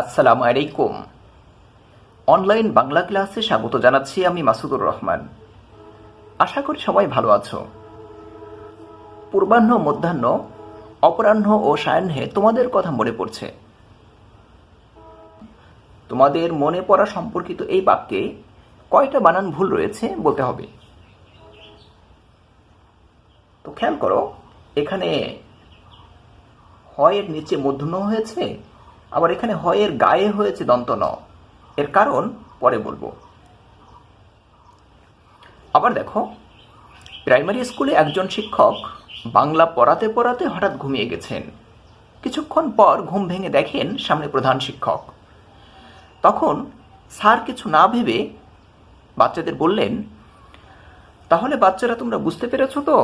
আসসালামু আলাইকুম অনলাইন বাংলা ক্লাসে স্বাগত জানাচ্ছি আমি মাসুদুর রহমান। আশা করি সবাই ভালো আছো। পূর্বাহ্ন, মধ্যাহ্ন, অপরাহ্ন ও সায়াহ্নে তোমাদের কথা মনে পড়ছে। তোমাদের মনে পড়া সম্পর্কিত এই বাক্যে কয়টা বানান ভুল রয়েছে বলতে হবে। তো খেয়াল করো, এখানে হয়ের নিচে মূর্ধন্য হয়েছে আবার এখানে হয়ের গায়ে হয়েছে দন্ত ন এর কারণ পরে বলব। আবার দেখো, প্রাইমারি স্কুলে একজন শিক্ষক বাংলা পড়াতে পড়াতে হঠাৎ ঘুমিয়ে গেছেন। কিছুক্ষণ পর ঘুম ভেঙে দেখেন সামনে প্রধান শিক্ষক। তখন স্যার কিছু না ভেবে বাচ্চাদের বললেন, তাহলে বাচ্চারা তোমরা বুঝতে পেরেছ তো,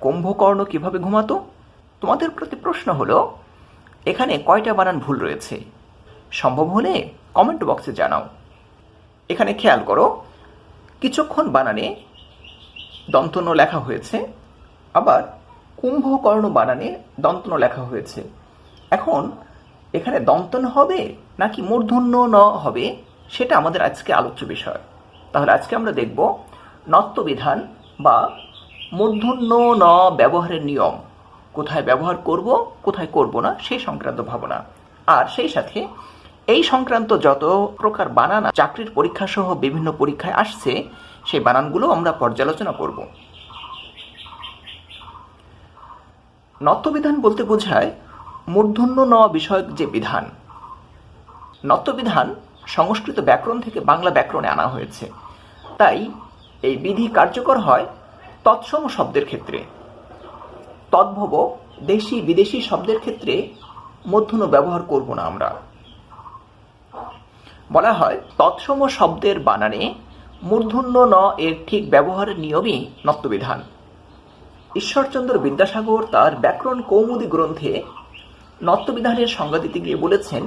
কুম্ভকর্ণ কীভাবে ঘুমাতো? তোমাদের প্রতি প্রশ্ন হলো এখানে কয়টা বানান ভুল রয়েছে? সম্ভব হলে কমেন্ট বক্সে জানাও। এখানে খেয়াল করো, কিছুক্ষণ বানানে দন্তন লেখা হয়েছে, আবার কুম্ভকর্ণ বানানে দন্তন লেখা হয়েছে। এখন এখানে দন্তন হবে নাকি মূর্ধন্য ন হবে, সেটা আমাদের আজকে আলোচ্য বিষয়। তাহলে আজকে আমরা দেখব নত্যবিধান বা মূর্ধন্য ন ব্যবহারের নিয়ম। কোথায় ব্যবহার করব, কোথায় করব না, সেই সংক্রান্ত ভাবনা। আর সেই সাথে এই সংক্রান্ত যত প্রকার বানান চাকরির পরীক্ষা সহ বিভিন্ন পরীক্ষায় আসছে, সেই বানানগুলো আমরা পর্যালোচনা করব। নত্যবিধান বলতে বোঝায় মূর্ধন্য ন বিষয়ক যে বিধান। নত্যবিধান সংস্কৃত ব্যাকরণ থেকে বাংলা ব্যাকরণে আনা হয়েছে। তাই এই বিধি কার্যকর হয় তৎসম শব্দের ক্ষেত্রে। তদ্ভব দেশি বিদেশি শব্দের ক্ষেত্রে মধ্যন ব্যবহার করব না আমরা। বলা হয়, তৎসম শব্দের বানানে মূর্ধন্য ন এর ঠিক ব্যবহারের নিয়মই নত্যবিধান ঈশ্বরচন্দ্র বিদ্যাসাগর তার ব্যাকরণ কৌমুদী গ্রন্থে নত্যবিধানের সংজ্ঞা দিতে গিয়ে বলেছেন,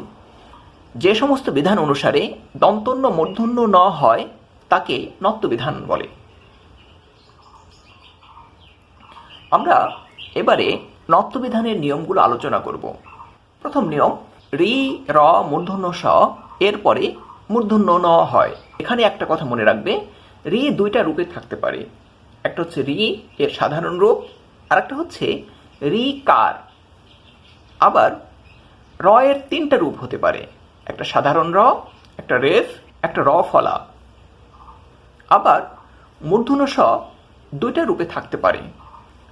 যে সমস্ত বিধান অনুসারে দন্তন্য মূর্ধন্য ন হয়, তাকে নত্যবিধান বলে। আমরা এবারে নত্যবিধানের নিয়মগুলো আলোচনা করব। প্রথম নিয়ম, রি, র, মূর্ধন্য, স, এরপরে মূর্ধন্য, ন হয়। এখানে একটা কথা মনে রাখবে, রি দুইটা রূপে থাকতে পারে। একটা হচ্ছে রি, এর সাধারণ রূপ আর একটা হচ্ছে রি কার। আবার র এর তিনটা রূপ হতে পারে, একটা সাধারণ র, একটা রেফ, একটা র ফলা। আবার মূর্ধন্য, স দুইটা রূপে থাকতে পারে।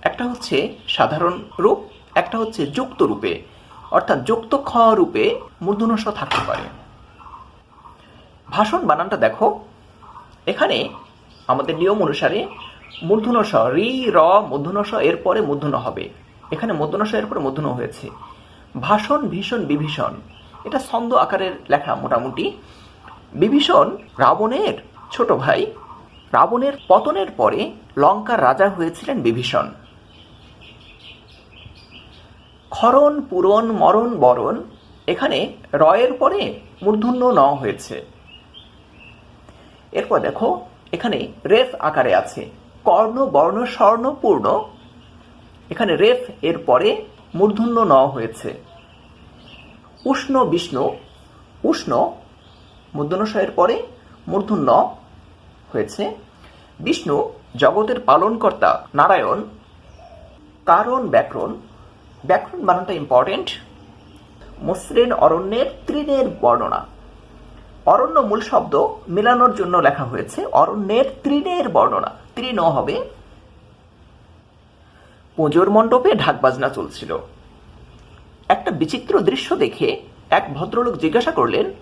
একটা হচ্ছে সাধারণ রূপ, একটা হচ্ছে যুক্ত রূপে। অর্থাৎ যুক্ত খ রূপে মূর্ধন্য স থাকতে পারে। ভাষণ বানানটা দেখো। এখানে আমাদের নিয়ম অনুসারে মূর্ধন্য স রি, র মূর্ধন্য স এর পরে মূর্ধন্য হবে। এখানে মূর্ধন্য স এর পরে মূর্ধন্য হয়েছে। ভাষণ, ভীষণ, বিভীষণ। এটা ছন্দ আকারের লেখা মোটামুটি। বিভীষণ রাবণের ছোট ভাই। রাবণের পতনের পরে লঙ্কার রাজা হয়েছিলেন বিভীষণ। ক্ষরণ পূরণ, মরণ, বরণ এখানে রয়ের পরে মূর্ধন্য ন হয়েছে। এরপর দেখো, এখানে রেফ আকারে আছে। কর্ণ, বর্ণ, স্বর্ণ, পূর্ণ। এখানে রেফ এর পরে মূর্ধন্য ন হয়েছে। উষ্ণ, বিষ্ণু। উষ্ণ মূর্ধন্যশয়ের পরে মূর্ধন্য হয়েছে। বিষ্ণু জগতের পালনকর্তা, নারায়ণ। কারণ, ব্যাকরণ। ব্যাকরণ বানানটা ইম্পর্টেন্ট মসৃণ অরণ্যের তৃণের বর্ণনা। অরণ্য মূল শব্দ মেলানোর জন্য লেখা হয়েছে অরণ্যের তৃণের বর্ণনা। তৃণ হবে পুজোর মণ্ডপে ঢাকবাজনা চলছিল। একটা বিচিত্র দৃশ্য দেখে এক ভদ্রলোক জিজ্ঞাসা করলেন,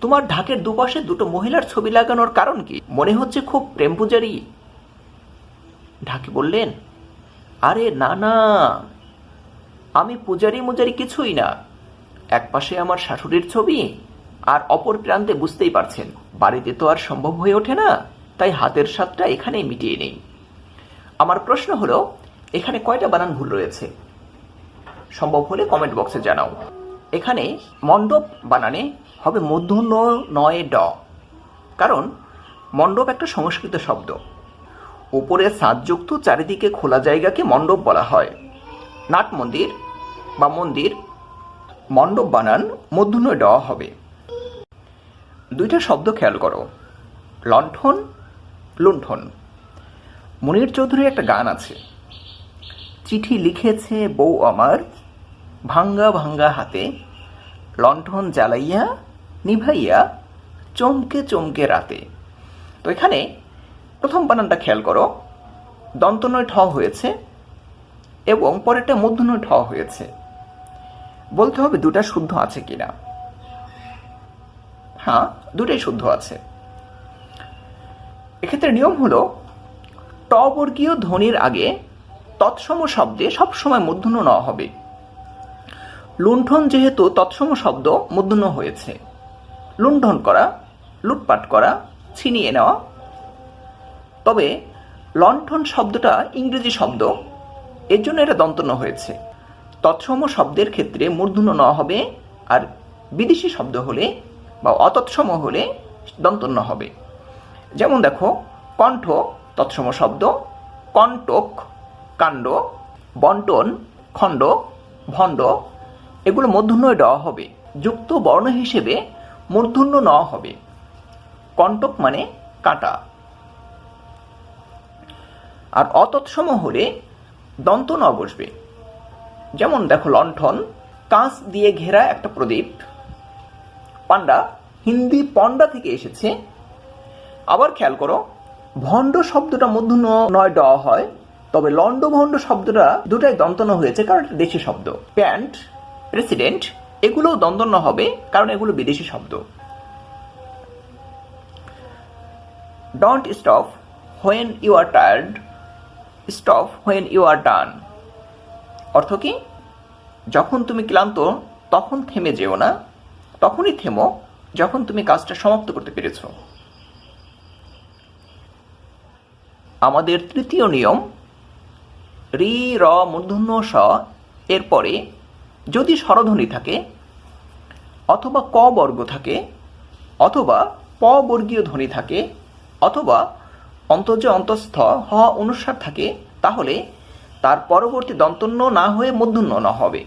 তোমার ঢাকের দুপাশে দুটো মহিলার ছবি লাগানোর কারণ কি? মনে হচ্ছে খুব প্রেম পূজারী। ঢাকি বললেন, আরে না না আমি পূজারি মুজারি কিছুই না। এক পাশে আমার শাশুড়ির ছবি, আর অপর প্রান্তে বুঝতেই পারছেন, বাড়িতে তো আর সম্ভব হয়ে ওঠে না, তাই হাতের স্বাদটা এখানেই মিটিয়ে নেই। আমার প্রশ্ন হলো, এখানে কয়টা বানান ভুল রয়েছে? সম্ভব হলে কমেন্ট বক্সে জানাও। এখানে মণ্ডপ বানানে হবে মূর্ধন্য নয় ড, কারণ মণ্ডপ একটা সংস্কৃত শব্দ। উপরে সাজযুক্ত চারিদিকে খোলা জায়গাকে মণ্ডপ বলা হয়। নাট মন্দির বা মন্দির, মণ্ডপ বানান মধ্যনয় দেওয়া হবে। দুইটা শব্দ খেয়াল করো। লণ্ঠন, লুণ্ঠন। মনির চৌধুরীর একটা গান আছে। চিঠি লিখেছে বউ আমার, ভাঙ্গা ভাঙ্গা হাতে। লণ্ঠন জ্বালাইয়া, নিভাইয়া, চমকে চমকে রাতে। তো এখানে প্রথম বানানটা খেয়াল করো। দন্তনয় ঠ হয়েছে এবং পরেরটা মধ্যনয় ঠ হয়েছে। বলতে হবে দুটা শুদ্ধ আছে কিনা। হ্যাঁ দুটাই শুদ্ধ আছে। এক্ষেত্রে নিয়ম হলো, টবর্গীয় বর্গীয় ধ্বনির আগে তৎসম শব্দে সবসময় মূর্ধন্য নেওয়া হবে। লুণ্ঠন যেহেতু তৎসম শব্দ মূর্ধন্য হয়েছে। লুণ্ঠন করা, লুটপাট করা, ছিনিয়ে নেওয়া। তবে লণ্ঠন শব্দটা ইংরেজি শব্দ, এর জন্য এটা দন্তন্য হয়েছে। তৎসম শব্দের ক্ষেত্রে মূর্ধন্য ন হবে, আর বিদেশি শব্দ হলে বা অতৎসম হলে দন্তন্য হবে। যেমন দেখো, কণ্ঠ তৎসম শব্দ, কণ্টক কাণ্ড বন্টন খণ্ড, ভণ্ড, এগুলো মূর্ধন্যয় দেওয়া হবে। যুক্ত বর্ণ হিসেবে মূর্ধন্য ন হবে। কণ্টক মানে কাটা। আর অতৎসম হলে দন্ত ন বসবে। যেমন দেখো লণ্ঠন, কাঁচ দিয়ে ঘেরা একটা প্রদীপ। পান্ডা হিন্দি পন্ডা থেকে এসেছে। আবার খেয়াল করো, ভণ্ড শব্দটা মধ্যন্য নয় দেওয়া হয়, তবে লন্ড ভণ্ড শব্দটা দুটাই দন্তন হয়েছে, কারণ এটা দেশি শব্দ। প্যান্ট, প্রেসিডেন্ট, এগুলোও দন্তন্য হবে, কারণ এগুলো বিদেশি শব্দ। Don't stop when you are tired stop when you are done অর্থ কি? যখন তুমি ক্লান্ত, তখন থেমে যেও না। তখনই থেমো যখন তুমি কাজটা সমাপ্ত করতে পেরেছ। আমাদের তৃতীয় নিয়ম, রি, র, মূর্ধন্য, স, এরপরে যদি স্বরধ্বনি থাকে অথবা ক বর্গ থাকে অথবা প বর্গীয় ধ্বনি থাকে অথবা অন্তর্য অন্তঃস্থ, হ অনুসার থাকে, তাহলে তার পরবর্তী দন্তন্য না হয়ে মূর্ধন্য না হবে।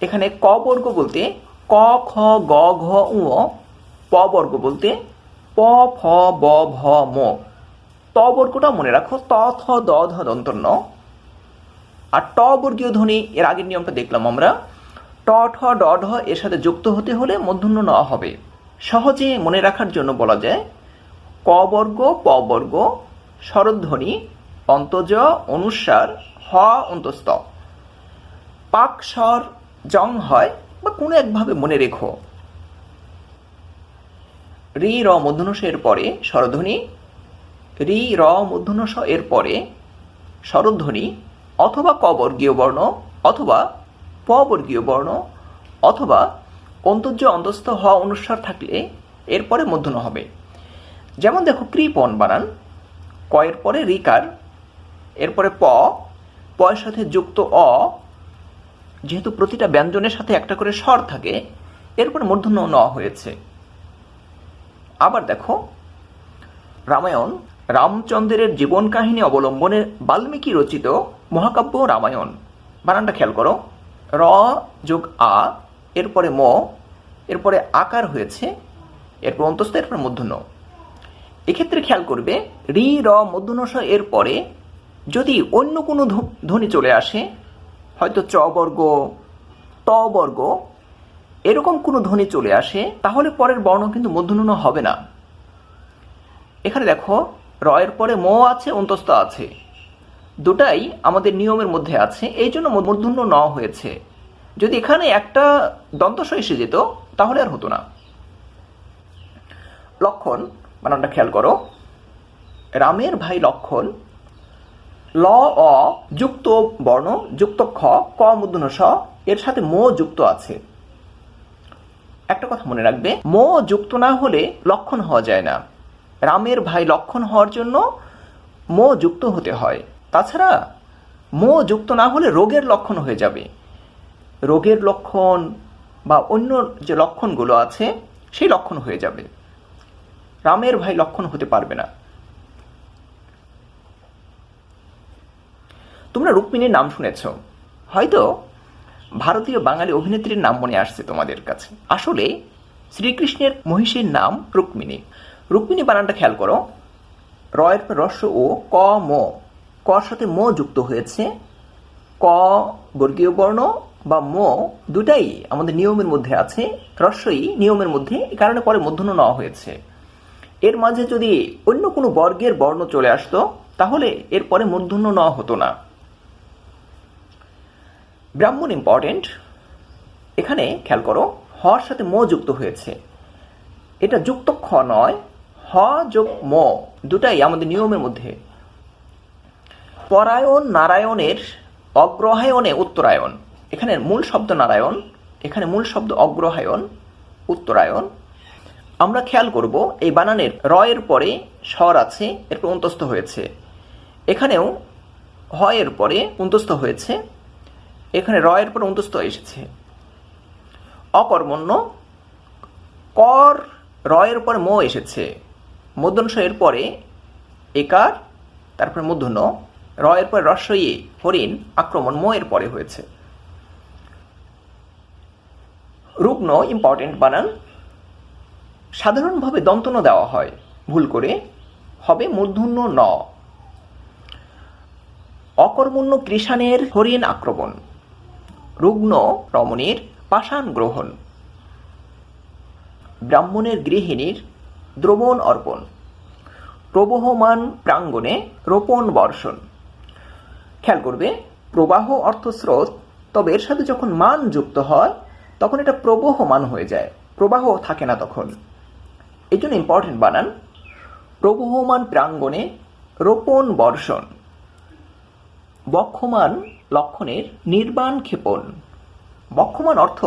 এখানে ক বর্গ বলতে ক, খ, গ, ঘ, উ প বর্গ বলতে প, ফ, ব, ভ, ম। ত বর্গটা মনে রাখো, ত, থ, দ, ধ, দন্তন্য। আর ট বর্গীয় ধ্বনি, এর আগের নিয়মটা দেখলাম আমরা। ট, ঠ, ড, ঢ, এর সাথে যুক্ত হতে হলে মূর্ধন্য নেওয়া হবে। সহজে মনে রাখার জন্য বলা যায় ক বর্গ, প বর্গ, স্বরধ্বনি অন্তজ অনুস্বার হ অন্তস্থ। পাক স্বর জং হয় বা কোনো একভাবে মনে রেখো। রি র মধ্যনস এর পরে স্বরধ্বনি, রি র মধ্যনস এর পরে স্বরধ্বনি, অথবা ক বর্গীয় বর্ণ অথবা প বর্গীয় বর্ণ অথবা অন্তর্য অন্তস্থ হওয়া অনুস্বার থাকলে এরপরে মধ্যন হবে। যেমন দেখো কৃপণ বানান কয়ের পরে রিকার এরপরে প, পয়ের সাথে যুক্ত অ, যেহেতু প্রতিটা ব্যঞ্জনের সাথে একটা করে স্বর থাকে, এরপরে মূর্ধন্য ন হয়েছে। আবার দেখো, রামায়ণ, রামচন্দ্রের জীবন কাহিনী অবলম্বনে বাল্মীকি রচিত মহাকাব্য রামায়ণ। বানানটা খেয়াল করো, র যোগ আ, এরপরে ম, এরপরে আকার হয়েছে, এরপর অন্তস্থ, এরপর মূর্ধন্য। এক্ষেত্রে খেয়াল করবে, রি, র মধ্যনস এর পরে যদি অন্য কোনো ধ্ব- ধ্বনি চলে আসে, হয়তো চ বর্গ ত বর্গ এরকম কোনো ধ্বনি চলে আসে, তাহলে পরের বর্ণ কিন্তু মধ্যন্য হবে না। এখানে দেখো, রয়ের পরে ম আছে, অন্তস্থ আছে। দুটাই আমাদের নিয়মের মধ্যে আছে, এই জন্য মূর্ধন্য ন হয়েছে। যদি এখানে একটা দন্তস এসে যেত, তাহলে আর হতো না। লক্ষণ বানানটা খেয়াল করো, রামের ভাই লক্ষণ ল, অ, যুক্ত বর্ণ, যুক্ত খ, ক, মূর্ধন্য স, এর সাথে মো যুক্ত আছে। একটা কথা মনে রাখবে, মো যুক্ত না হলে লক্ষণ হওয়া যায় না। রামের ভাই লক্ষণ হওয়ার জন্য মো যুক্ত হতে হয়। তাছাড়া, মো যুক্ত না হলে রোগের লক্ষণ হয়ে যাবে। রোগের লক্ষণ বা অন্য যে লক্ষণগুলো আছে, সেই লক্ষণ হয়ে যাবে। রামের ভাই লক্ষণ হতে পারবে না। তোমরা রুক্মিণীর নাম শুনেছ। হয়তো ভারতীয় বাঙালি অভিনেত্রীর নাম মনে আসছে তোমাদের কাছে। আসলে শ্রীকৃষ্ণের মহিষীর নাম রুক্মিণী। রুক্মিণী বানানটা খেয়াল করো। রয়ের পর রস্য ও ক, ম। কর সাথে ম যুক্ত হয়েছে। ক বর্গীয় বর্ণ বা ম দুটাই আমাদের নিয়মের মধ্যে আছে। রস্যই নিয়মের মধ্যে, এ কারণে পরে মধ্যন্য নেওয়া হয়েছে। এর মাঝে যদি অন্য কোনো বর্গের বর্ণ চলে আসতো, তাহলে এরপরে মূর্ধন্য নেওয়া হতো না। ব্রাহ্মণ ইম্পর্টেন্ট এখানে খেয়াল করো, হর সাথে ম যুক্ত হয়েছে। এটা যুক্ত খ নয়, হ যোগ ম, দুটাই আমাদের নিয়মের মধ্যে। পরায়ণ নারায়ণের অগ্রহায়ণে উত্তরায়ণ। এখানে মূল শব্দ নারায়ণ, এখানে মূল শব্দ অগ্রহায়ণ, উত্তরায়ণ। আমরা খেয়াল করব, এই বানানের রয়ের পরে স্বর আছে, এরপর অন্তস্থ হয়েছে। এখানেও হয়ের পরে অন্তস্থ হয়েছে। এখানে রয়ের পরে অন্তস্থ এসেছে। অকর্মণ্য, কর রয়ের পরে ম এসেছে। মধ্যনস এর পরে একার তারপরে মূর্ধন্য রয়ের পরে রস্বই হরিণ, আক্রমণ ম এর পরে হয়েছে। রুগ্ন ইম্পর্টেন্ট বানান। সাধারণভাবে দন্তন দেওয়া হয়। ভুল করে হবে মূর্ধন্য ন। অকর্মণ্য কৃষাণের হরিণ আক্রমণ। রুগ্ন রমণীর পাষাণ গ্রহণ। ব্রাহ্মণের গৃহিণীর দ্রবণ অর্পণ। প্রবহমান প্রাঙ্গণে রোপণ বর্ষণ। খেয়াল করবে, প্রবাহ অর্থ স্রোত, তবে এর সাথে যখন মান যুক্ত হয়, তখন এটা প্রবহমান হয়ে যায়, প্রবাহ থাকে না তখন। এই জন্য ইম্পর্টেন্ট বানান, প্রবহমান প্রাঙ্গণে রোপণ বর্ষণ। বক্ষমান লক্ষণের নির্বাণ ক্ষেপণ। বক্ষমান অর্থ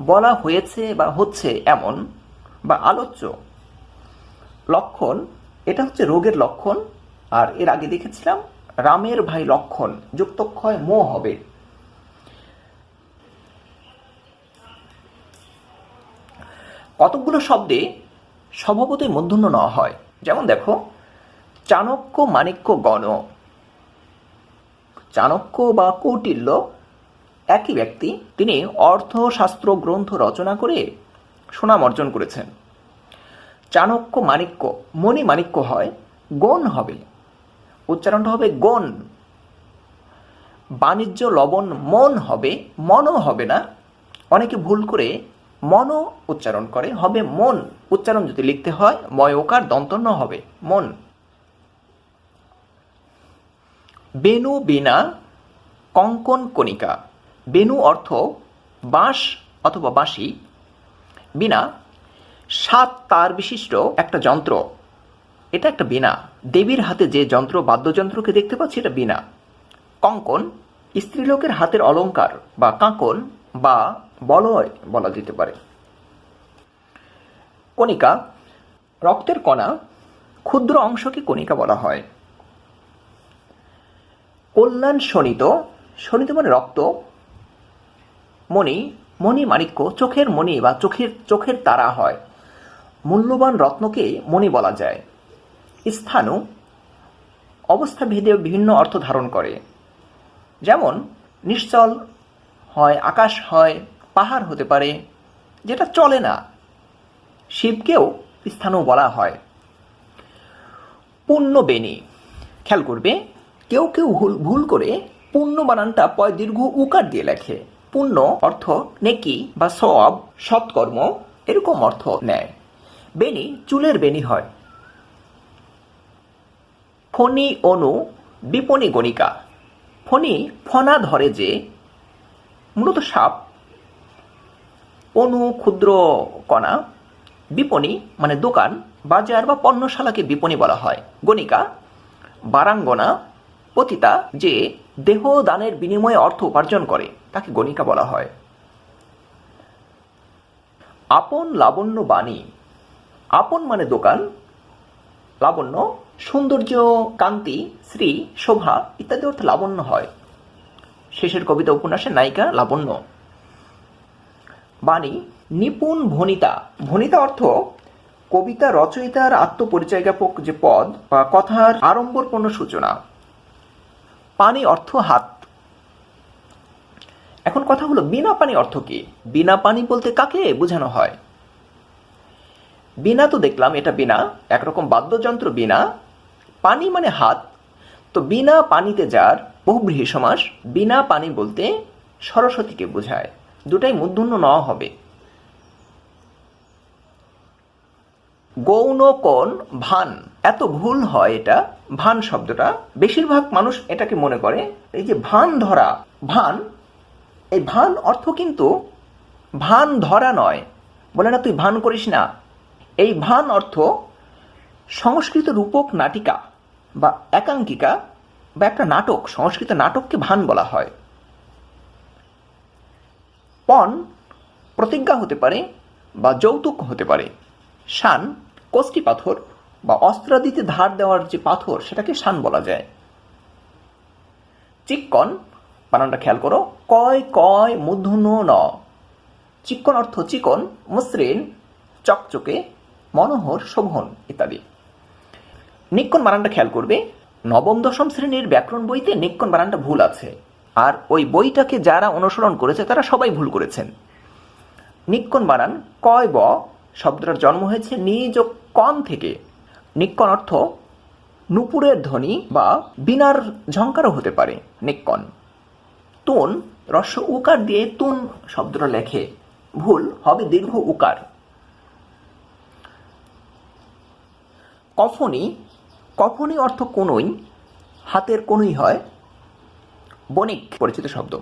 বলা হয়েছে বা হচ্ছে এমন বা আলোচ্য। লক্ষণ, এটা হচ্ছে রোগের লক্ষণ। আর এর আগে দেখেছিলাম, রামের ভাই লক্ষণ, যুক্তক্ষয় মো হবে। কতকগুলো শব্দে স্বভাবতই মূর্ধন্য নেওয়া হয়। যেমন দেখো, চাণক্য মাণিক্য গণ। চাণক্য বা কৌটিল্য, একই ব্যক্তি তিনি অর্থশাস্ত্র গ্রন্থ রচনা করে সুনাম অর্জন করেছেন। চাণক্য মাণিক্য, মণি মাণিক্য হয় গণ হবে। উচ্চারণটা হবে গণ। বাণিজ্য লবণ মন হবে, মনও হবে না। অনেকে ভুল করে মনও উচ্চারণ করে, হবে মন। উচ্চারণ যদি লিখতে হয় ময়কার দন্তন্য হবে, মন। বেনু বিনা কঙ্কন কণিকা। বেনু অর্থ বাঁশ অথবা বাঁশি। বিনা, সাত তার বিশিষ্ট একটা যন্ত্র। এটা একটা বিনা। দেবীর হাতে যে যন্ত্র, বাদ্যযন্ত্রকে দেখতে পাচ্ছি, এটা বিনা। কঙ্কন, স্ত্রীলোকের হাতের অলঙ্কার বা কাঁকন বা বলয় বলা যেতে পারে। কণিকা, রক্তের কণা, ক্ষুদ্র অংশকে কণিকা বলা হয়। কল্যাণ শোণিত শোণিত মানে রক্ত, মণি মণি মাণিক্য চোখের মণি বা চোখের চোখের তারা হয়। মূল্যবান রত্নকে মণি বলা যায়। স্থানু, অবস্থা ভেদে বিভিন্ন অর্থ ধারণ করে। যেমন, নিশ্চল হয়, আকাশ হয়, পাহাড় হতে পারে, যেটা চলে না। শিবকেও স্থানও বলা হয়। বেনি খেয়াল করবে কেউ কেউ ভুল ভুল করে পুণ্য বানানটা পয় দীর্ঘ উকার দিয়ে লেখে। পুণ্য অর্থ নেকি বা সব সৎকর্ম, এরকম অর্থ নেয়। বেনি চুলের বেনি হয়। ফণি অনু বিপণী গণিকা। ফণি ফনা ধরে যে, মূলত সাপ। অনু ক্ষুদ্র কণা, বিপণী মানে দোকান, বাজার বা পণ্যশালাকে বিপণী বলা হয়। গণিকা, বারাঙ্গনা পতিতা যে দেহ দানের বিনিময়ে অর্থ উপার্জন করে, তাকে গণিকা বলা হয়। আপন লাবণ্য বাণী। আপন মানে দোকান, লাবণ্য সৌন্দর্য, কান্তি শ্রী শোভা ইত্যাদি অর্থ লাবণ্য হয়। শেষের কবিতা উপন্যাসের নায়িকা লাবণ্য। বাণী, নিপুণ ভনিতা ভনিতা অর্থ কবিতা রচয়িতার আত্মপরিচয় জ্ঞাপক যে পদ বা কথার আড়ম্বরপূর্ণ সূচনা। পানি অর্থ হাত। এখন কথা হলো, বিনা পানি অর্থ কি? বিনা পানি বলতে কাকে বোঝানো হয়? বিনা তো দেখলাম, এটা বিনা, একরকম বাদ্যযন্ত্র বিনা। পানি মানে হাত। তো বিনা পানিতে যার বহুব্রীহি সমাস, বিনা পানি বলতে সরস্বতীকে বোঝায়। দুটাই মূর্ধন্য ন হবে। গৌণ কোণ ভান। এত ভুল হয় এটা। ভান শব্দটা। বেশিরভাগ মানুষ এটাকে মনে করে, এই যে ভান ধরা, ভান, এই ভান অর্থ কিন্তু ভান ধরা নয়। বলে না, তুই ভান করিস না। এই ভান অর্থ সংস্কৃত রূপক নাটিকা বা একাঙ্কিকা বা একটা নাটক, সংস্কৃত নাটককে ভান বলা হয়। পণ প্রতিজ্ঞা হতে পারে বা যৌতুক হতে পারে। শান কষ্টি পাথর বা অস্ত্রাদিতে ধার দেওয়ার যে পাথর, সেটাকে শান বলা যায়। চিক্কন, বানানটা খেয়াল করো, কয় কয়, মূর্ধন্য, ন। চিক্কন অর্থ চিকন, মসৃণ, চকচকে, মনোহর, শোভন ইত্যাদি। নিক্কন বানানটা খেয়াল করবে, নবম, দশম শ্রেণির ব্যাকরণ বইতে নিক্কন বানানটা ভুল আছে। আর ওই বইটাকে যারা অনুসরণ করেছে, তারা সবাই ভুল করেছেন। নিক্কন বানান কয় ব শব্দটার জন্ম হয়েছে নিজ কন থেকে। নিক্কন অর্থ নুপুরের ধ্বনি বা বিনার ঝঙ্কারও হতে পারে নিক্কন তুন রস্য উকার দিয়ে তুন শব্দটা লেখে, ভুল হবে দীর্ঘ উকার। কফনি কফনি অর্থ কোনই, হাতের কোনই হয়, বণিক পরিচিত শব্দ।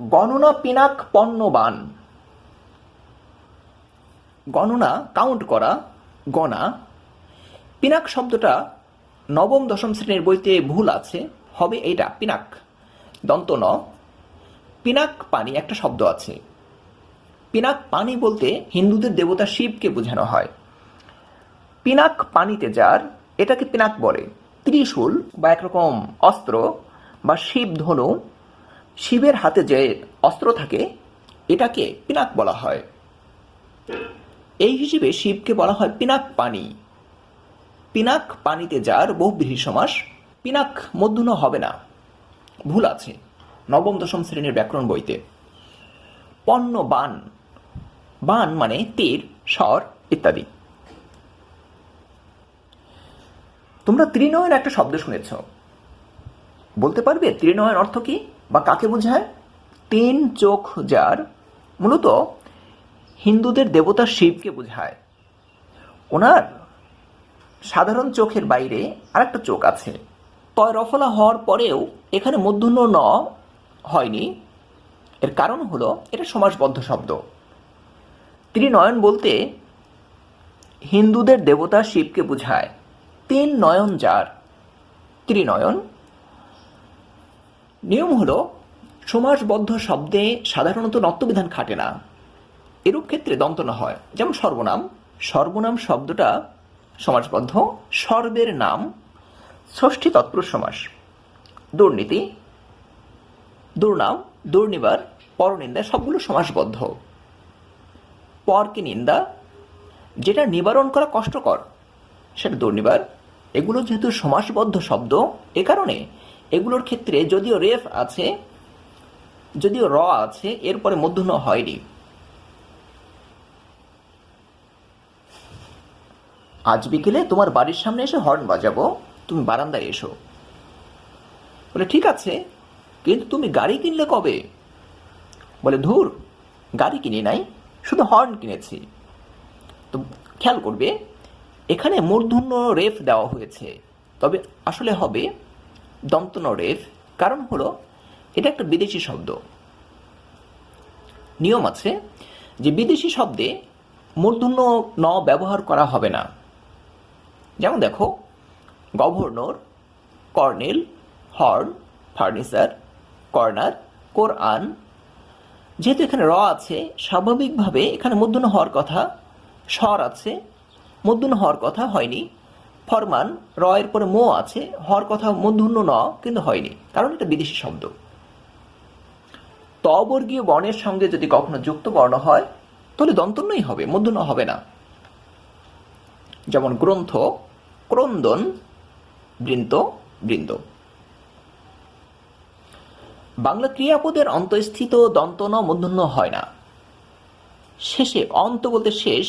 গণনা পিনাক পণ্যবান। গণনা কাউন্ট করা, গণা। পিনাক শব্দটা নবম, দশম শ্রেণির বইতে ভুল আছে, হবে এইটা, পিনাক। দন্ত ন। পিনাক পানি, একটা শব্দ আছে। পিনাক পানি বলতে হিন্দুদের দেবতা শিবকে বোঝানো হয়। পিনাক পানিতে যার, এটাকে পিনাক বলে। ত্রিশূল বা একরকম অস্ত্র বা শিব ধনু, শিবের হাতে যে অস্ত্র থাকে, এটাকে পিনাক বলা হয়। এই হিসেবে শিবকে বলা হয় পিনাক পানি। পিনাক পানিতে যার বহু বহুব্রীহি সমাস, পিনাক মধ্যুন হবে না। ভুল আছে, নবম, দশম শ্রেণির ব্যাকরণ বইতে। পণ্য বান বান মানে তীর, স্বর ইত্যাদি। তোমরা ত্রিনয়ন একটা শব্দ শুনেছ। বলতে পারবে ত্রিনয়ন অর্থ কি বা কাকে বোঝায়? তিন চোখ যার, মূলত হিন্দুদের দেবতা শিবকে বোঝায়। ওনার সাধারণ চোখের বাইরে আরেকটা চোখ আছে। তয় রফলা হওয়ার পরেও এখানে মধ্যন্য ন হয়নি। এর কারণ হলো এটা সমাসবদ্ধ শব্দ। ত্রিনয়ন বলতে হিন্দুদের দেবতা শিবকে বোঝায়। তিন নয়ন যার। ত্রিনয়ন। নিয়ম হলো সমাসবদ্ধ শব্দে সাধারণত নত্যবিধান খাটে না। এরূপ ক্ষেত্রে দন্তনা হয়। যেমন সর্বনাম। সর্বনাম শব্দটা সমাজবদ্ধ। সর্বের নাম ষষ্ঠী তৎপুরুষ সমাস দুর্নীতি। দুর্নাম, দুর্নিবার, পরনিন্দা সবগুলো সমাসবদ্ধ পরকে নিন্দা। যেটা নিবারণ করা কষ্টকর, সেটা দুর্নিবার। এগুলো যেহেতু সমাসবদ্ধ শব্দ, এ কারণে এগুলোর ক্ষেত্রে যদিও রেফ আছে, যদিও র আছে, এরপরে মধ্যন্য হয়নি। আজ বিকেলে তোমার বাড়ির সামনে এসে হর্ন বাজাবো। তুমি বারান্দায় এসো। বলে, ঠিক আছে, কিন্তু তুমি গাড়ি কিনলে কবে? বলে, ধুর, গাড়ি কিনি নাই, শুধু হর্ন কিনেছি। তো খেয়াল করবে, এখানে মূর্ধন্য রেফ দেওয়া হয়েছে। তবে আসলে হবে দন্তন রেফ, কারণ হলো এটা একটা বিদেশি শব্দ। নিয়ম আছে যে বিদেশি শব্দে মূর্ধন্য ন ব্যবহার করা হবে না। যেমন দেখো, governor, colonel, horn, furniture, corner, কোরআন, যেহেতু এখানে র আছে, স্বাভাবিকভাবে এখানে মধ্যন্য হওয়ার কথা, স্বর আছে মধ্যন্য হওয়ার কথা হয়নি। ফরমান, র এর পরে মো আছে, হওয়ার কথা মধ্যন্য ন, কিন্তু হয়নি, কারণ এটা বিদেশি শব্দ। তবর্গীয় বর্ণের সঙ্গে যদি কখনো যুক্ত বর্ণ হয়, তাহলে দন্তন্যই হবে মধ্যন্য হবে না। যেমন গ্রন্থ ক্রন্দন বৃন্ত বৃন্দ। বাংলা ক্রিয়াপদের অন্তঃস্থিত দন্তন মূর্ধন্য হয় না। শেষে অন্ত বলতে শেষ,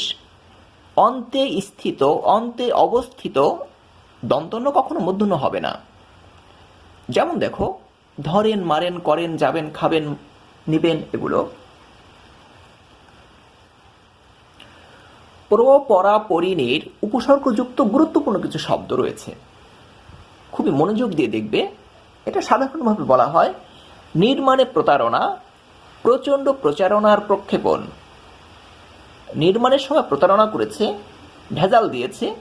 অন্তে স্থিত, অন্তে অবস্থিত দন্তন্য কখনো মূর্ধন্য হবে না। যেমন দেখো, ধরেন, মারেন, করেন, যাবেন, খাবেন, নিবেন, এগুলো প্র পরা পরিণের উপসর্গযুক্ত গুরুত্বপূর্ণ কিছু শব্দ রয়েছে। খুবই মনোযোগ দিয়ে দেখবে। এটা সাধারণভাবে বলা হয় নির্মাণে প্রতারণা, প্রচণ্ড প্রচারণার প্রক্ষেপণ। নির্মাণের সময় প্রতারণা করেছে, ভেজাল দিয়েছে,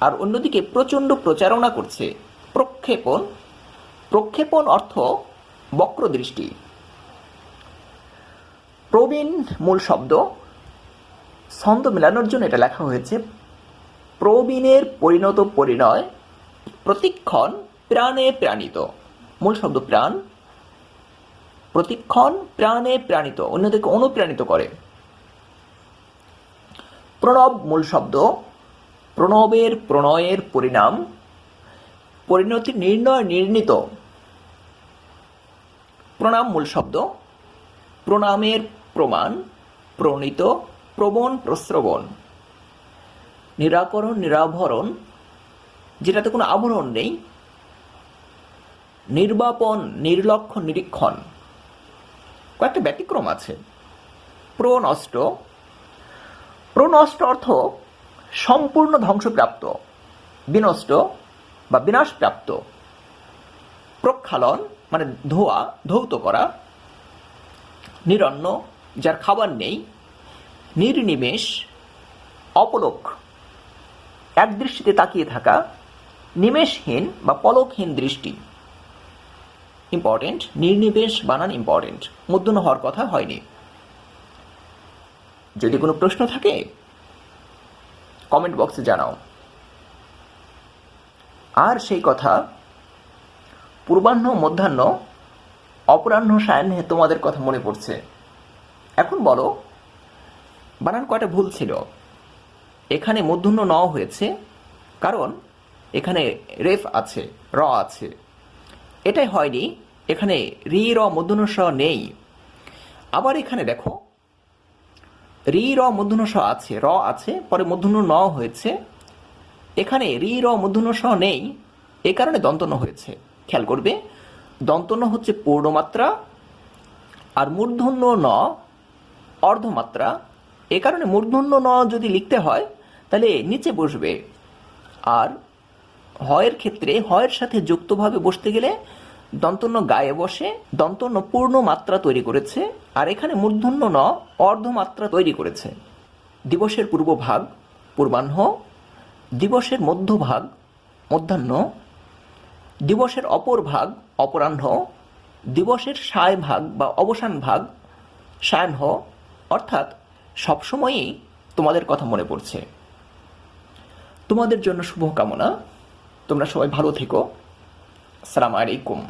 আর অন্যদিকে প্রচণ্ড প্রচারণা করছে। প্রক্ষেপণ প্রক্ষেপণ অর্থ বক্রদৃষ্টি। প্রবীণ মূল শব্দ ছন্দ মেলানোর জন্য এটা লেখা হয়েছে, প্রবীণের পরিণত পরিণয়, প্রতিক্ষণ প্রাণে প্রাণিত। মূল শব্দ প্রাণ, প্রতিক্ষণ প্রাণে প্রাণিত, অন্যদেরকে অনুপ্রাণিত করে। প্রণব মূল শব্দ, প্রণবের প্রণয়ের পরিণাম পরিণতি নির্ণয় নির্ণীত। প্রণাম মূল শব্দ, প্রণামের প্রমাণ, প্রণীত প্রবণ, প্রশ্রবণ, নিরাকরণ, নিরাভরণ, যেটাতে কোনো আবরণ নেই, নির্বাপন, নির্লক্ষ, নিরীক্ষণ, কয়েকটা ব্যতিক্রম আছে। প্রনষ্ট প্রনষ্ট অর্থ সম্পূর্ণ ধ্বংসপ্রাপ্ত, বিনষ্ট বা বিনাশপ্রাপ্ত, প্রক্ষালন মানে ধোয়া, ধৌত করা, নিরন্ন, যার খাবার নেই নির্নিমেষ, অপলোক। এক দৃষ্টিতে তাকিয়ে থাকা নিমেষহীন বা পলকহীন দৃষ্টি। ইম্পর্টেন্ট নির্নিবেশ বানান ইম্পর্টেন্ট মধ্যন হওয়ার কথা হয়নি। যদি কোনো প্রশ্ন থাকে কমেন্ট বক্সে জানাও। আর সেই কথা, পূর্বাহ্ন, মধ্যাহ্ন, অপরাহ্ন, সায়াহ্নে তোমাদের কথা মনে পড়ছে। এখন বলো বানান কয়টা ভুল ছিল? এখানে মধ্যাহ্ন ন হয়েছে, কারণ এখানে রেফ আছে, র আছে। এটাই হয়নি, এখানে রি, র, মধ্যাহ্ন, স নেই। আবার এখানে দেখো, রি, র, মধ্যাহ্ন, স আছে, র আছে, পরে মধ্যাহ্ন ন হয়েছে। এখানে রি, র, মধ্যাহ্ন, স নেই, এ কারণে দন্তন্য হয়েছে। খেয়াল করবে, দন্তন্য হচ্ছে পূর্ণমাত্রা আর মূর্ধন্য ন অর্ধমাত্রা। এ কারণে মূর্ধন্য ন যদি লিখতে হয়, তাহলে নিচে বসবে। আর হয়ের ক্ষেত্রে হয়ের সাথে যুক্তভাবে বসতে গেলে দন্তন্য গায়ে বসে, দন্তন্য পূর্ণ মাত্রা তৈরি করেছে, আর এখানে মূর্ধন্য ন অর্ধমাত্রা তৈরি করেছে। দিবসের পূর্বভাগ, পূর্বাহ্ন, দিবসের মধ্যভাগ, মধ্যাহ্ন, দিবসের অপর ভাগ, অপরাহ্ন, দিবসের সায় ভাগ বা অবসান ভাগ সায়াহ্ন অর্থাৎ সবসময়ই তোমাদের কথা মনে পড়ছে। তোমাদের জন্য শুভকামনা। তোমরা সবাই ভালো থেকো। সালাম আলাইকুম।